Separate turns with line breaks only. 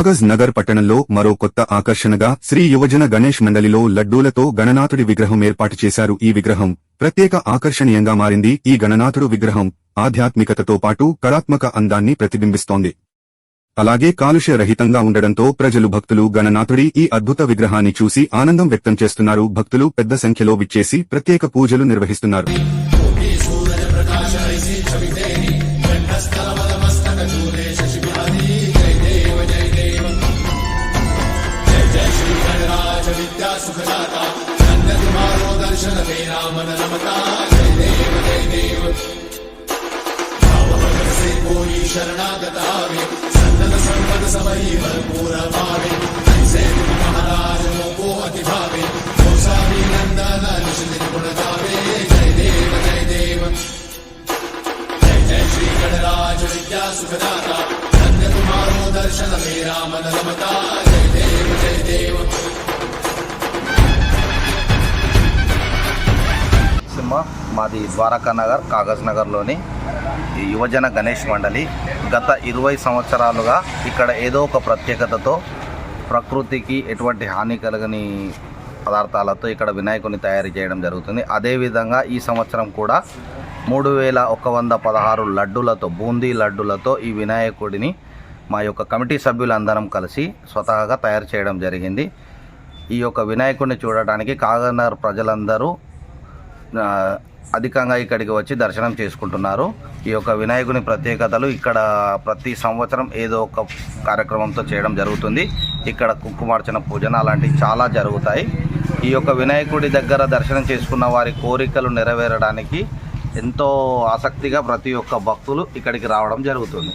కాగజ్ నగర్ పట్టణంలో మరో కొత్త ఆకర్షణగా శ్రీ యువజన గణేష్ మండలిలో లడ్డూలతో గణనాథుడి విగ్రహం ఏర్పాటు చేశారు. ఈ విగ్రహం ప్రత్యేక ఆకర్షణీయంగా మారింది. ఈ గణనాథుడు విగ్రహం ఆధ్యాత్మికతతో పాటు కళాత్మక అందాన్ని ప్రతిబింబిస్తోంది. అలాగే కాలుష్య రహితంగా ఉండడంతో ప్రజలు భక్తులు గణనాథుడి ఈ అద్భుత విగ్రహాన్ని చూసి ఆనందం వ్యక్తం చేస్తున్నారు. భక్తులు పెద్ద సంఖ్యలో విచ్చేసి ప్రత్యేక పూజలు నిర్వహిస్తున్నారు.
రాజ విద్యా సుఖదాత సన్నది మారో దర్శన తేరా మన నమత జయ దేవ జయ దేవ పోయి శరణాగతావే సన్నద సంపద సమై భర్పూర భావే జై మహారాజ మోకో అతి భావే మోసావి నందన నిషి నిర్గుణ భావే జయ దేవ జయ దేవ జయ జయ శ్రీ గణరాజ విద్యా సుఖదాత धन्य कुमारो दर्शन मेरा मन रमता जय देव जय देव
సింహ మాది ద్వారకా నగర్ కాగజ్ నగర్లోని యువజన గణేష్ మండలి. గత ఇరవై సంవత్సరాలుగా ఇక్కడ ఏదో ఒక ప్రత్యేకతతో ప్రకృతికి ఎటువంటి హాని కలగని పదార్థాలతో ఇక్కడ వినాయకుని తయారు చేయడం జరుగుతుంది. అదేవిధంగా ఈ సంవత్సరం కూడా మూడు వేల ఒక వంద పదహారు లడ్డులతో బూందీ లడ్డులతో ఈ వినాయకుడిని మా యొక్క కమిటీ సభ్యులందరం కలిసి స్వతహాగా తయారు చేయడం జరిగింది. ఈ యొక్క వినాయకుడిని చూడటానికి కాగనగర్ ప్రజలందరూ అధికంగా ఇక్కడికి వచ్చి దర్శనం చేసుకుంటున్నారు. ఈ యొక్క వినాయకుని ప్రత్యేకతలు ఇక్కడ ప్రతి సంవత్సరం ఏదో ఒక కార్యక్రమంతో చేయడం జరుగుతుంది. ఇక్కడ కుంకుమార్చన పూజన అలాంటివి చాలా జరుగుతాయి. ఈ యొక్క వినాయకుడి దగ్గర దర్శనం చేసుకున్న వారి కోరికలు నెరవేరడానికి ఎంతో ఆసక్తిగా ప్రతి ఒక్క భక్తులు ఇక్కడికి రావడం జరుగుతుంది.